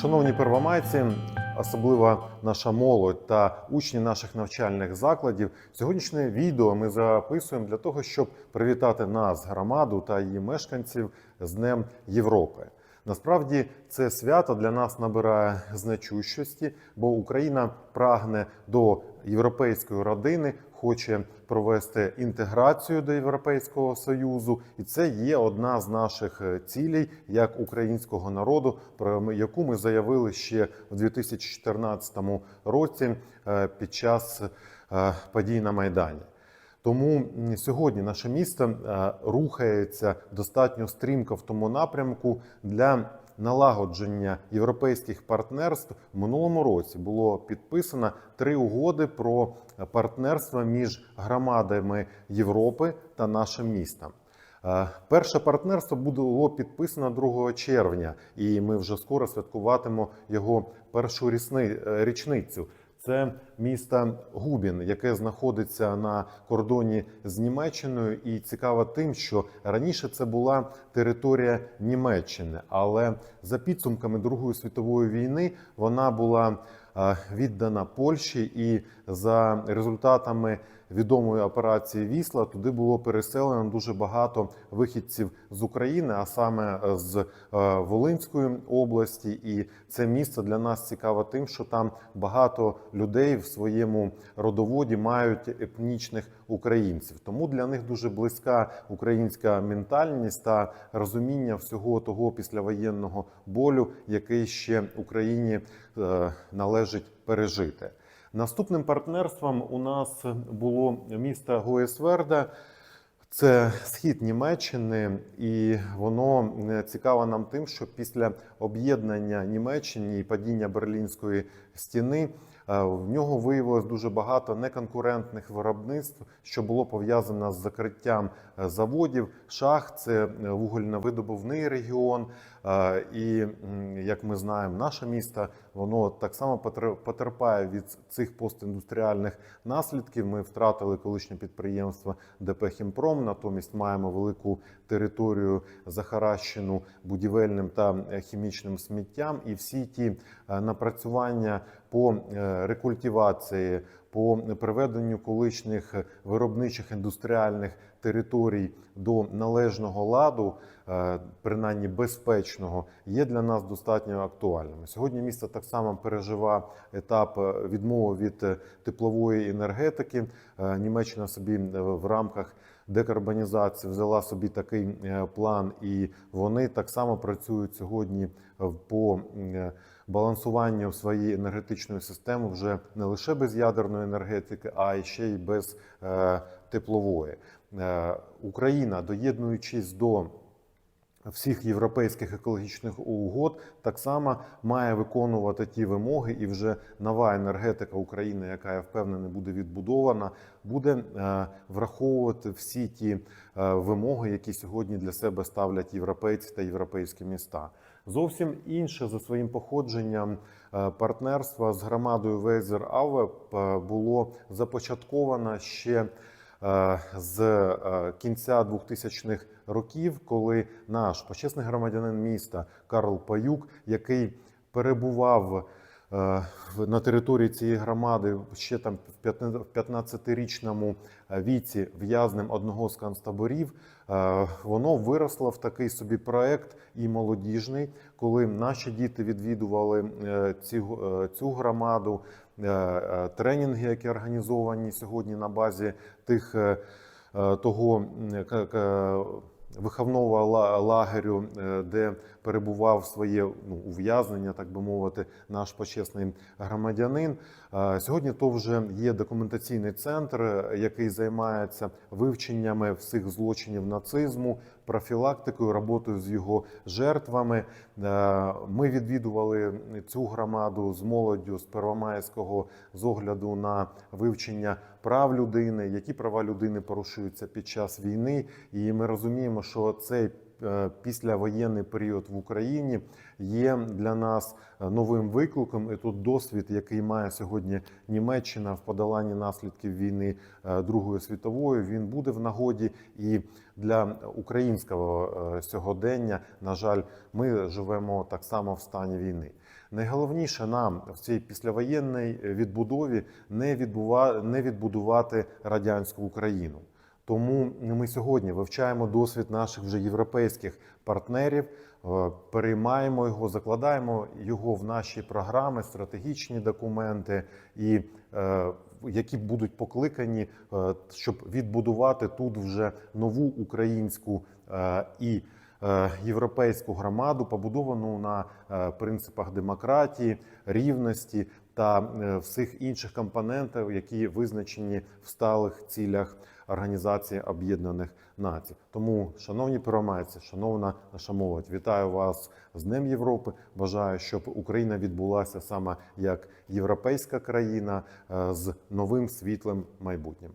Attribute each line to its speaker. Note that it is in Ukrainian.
Speaker 1: Шановні первомайці, особливо наша молодь та учні наших навчальних закладів, сьогоднішнє відео ми записуємо для того, щоб привітати нас, громаду та її мешканців з Днем Європи. Насправді це свято для нас набирає значущості, бо Україна прагне до європейської родини, хоче провести інтеграцію до Європейського союзу, і це є одна з наших е, цілей як українського народу, про яку ми заявили ще в 2014 році е, під час е, подій на майдані. Тому сьогодні наше місто е, рухається достатньо стрімко в тому напрямку для налагодження європейських партнерств. В минулому році було підписано три угоди про партнерство між громадами Європи та нашим містом. Е, Перше партнерство було підписано 2 червня, і ми вже скоро святкуватимемо його першу е, річницю. Це місто Губін, яке знаходиться на кордоні з Німеччиною, і цікаво тим, що раніше це була територія Німеччини, але за підсумками Другої світової війни вона була е, віддана Польщі, і за результатами відомої операції Вісла туди було переселено дуже багато вихідців з України, а саме з е, Волинської області. І це місце для нас цікаво тим, що там багато людей в своєму родоводі мають етнічних українців. Тому для них дуже близька українська ментальність та розуміння всього того післявоєнного болю, який ще Україні е, належить пережити. Наступним партнерством у нас було місто Гоєсверда. Це схід Німеччини, і воно е, цікаво нам тим, що після об'єднання Німеччини і падіння Берлінської стіни в нього виявилось дуже багато неконкурентних виробництв, що було пов'язано з закриттям е, заводів. Шах це е, вугільно-видобувний регіон. Е, І як ми знаємо, наше місто воно так само потер- потерпає від цих постіндустріальних наслідків. Ми втратили колишнє підприємство ДП Хімпром, натомість маємо велику територію захаращену будівельним та е, хімічним сміттям, і всі ті е, напрацювання по е, рекультивації, по приведенню колишніх виробничих індустріальних територій до належного ладу, е, принаймні безпечного, є для нас достатньо актуальними. Сьогодні місто так само переживає етап е, відмови від е, теплової енергетики. Німеччина собі в рамках декарбонізації взяла собі такий план, і вони так само працюють сьогодні по е, в своєї енергетичної системи вже не лише без ядерної енергетики, а й ще й без е, теплової. Е, Україна, доєднуючись до всіх європейських екологічних угод, так само має виконувати ті вимоги, і вже нова енергетика України, яка я впевнений буде відбудована, буде е, враховувати всі ті е, вимоги, які сьогодні для себе ставлять європейці та європейські міста. Зовсім інше за своїм походженням е, партнерство з громадою Вейзер Авеп е, було започатковано ще з е, кінця 2000-х років, коли наш почесний громадянин міста Карл Паюк, який перебував е, на території цієї громади ще там в 15 в 15-річному віці в'язнем одного з концтаборів, е, воно виросло в такий собі проект і молодіжний, коли наші діти відвідували е, е, цю громаду, е, е, тренінги, які організовані сьогодні на базі тих е, е, того виховного лагерю, е, де перебував своє ну, ув'язнення, так би мовити, наш почесний громадянин. Е, Сьогодні то вже є документаційний центр, е, який займається вивченнями всіх злочинів нацизму, профілактикою, роботою з його жертвами. Е, Ми відвідували цю громаду з молоддю з Первомайського з огляду на вивчення прав людини, які права людини порушуються під час війни. І ми розуміємо, що цей післявоєнний період в Україні є для нас е, новим викликом. І тут досвід, який має сьогодні Німеччина в подоланні наслідків війни е, Другої світової, він буде в нагоді і для українського е, сьогодення. На жаль, ми живемо так само в стані війни. Найголовніше нам в цій післявоєнній відбудові не, відбува... не відбудувати радянську Україну. Тому ми сьогодні вивчаємо досвід наших вже європейських партнерів, е, переймаємо його, закладаємо його в наші програми, стратегічні документи, і е, які будуть покликані, е, щоб відбудувати тут вже нову українську і європейську громаду, побудовану на принципах демократії, рівності та е, всіх інших компонентів, які визначені в сталих цілях Організації Об'єднаних Націй. Тому, шановні пиромайці, шановна наша молодь, вітаю вас з Днем Європи. Бажаю, щоб Україна відбулася саме як європейська країна е, з новим світлим майбутнім.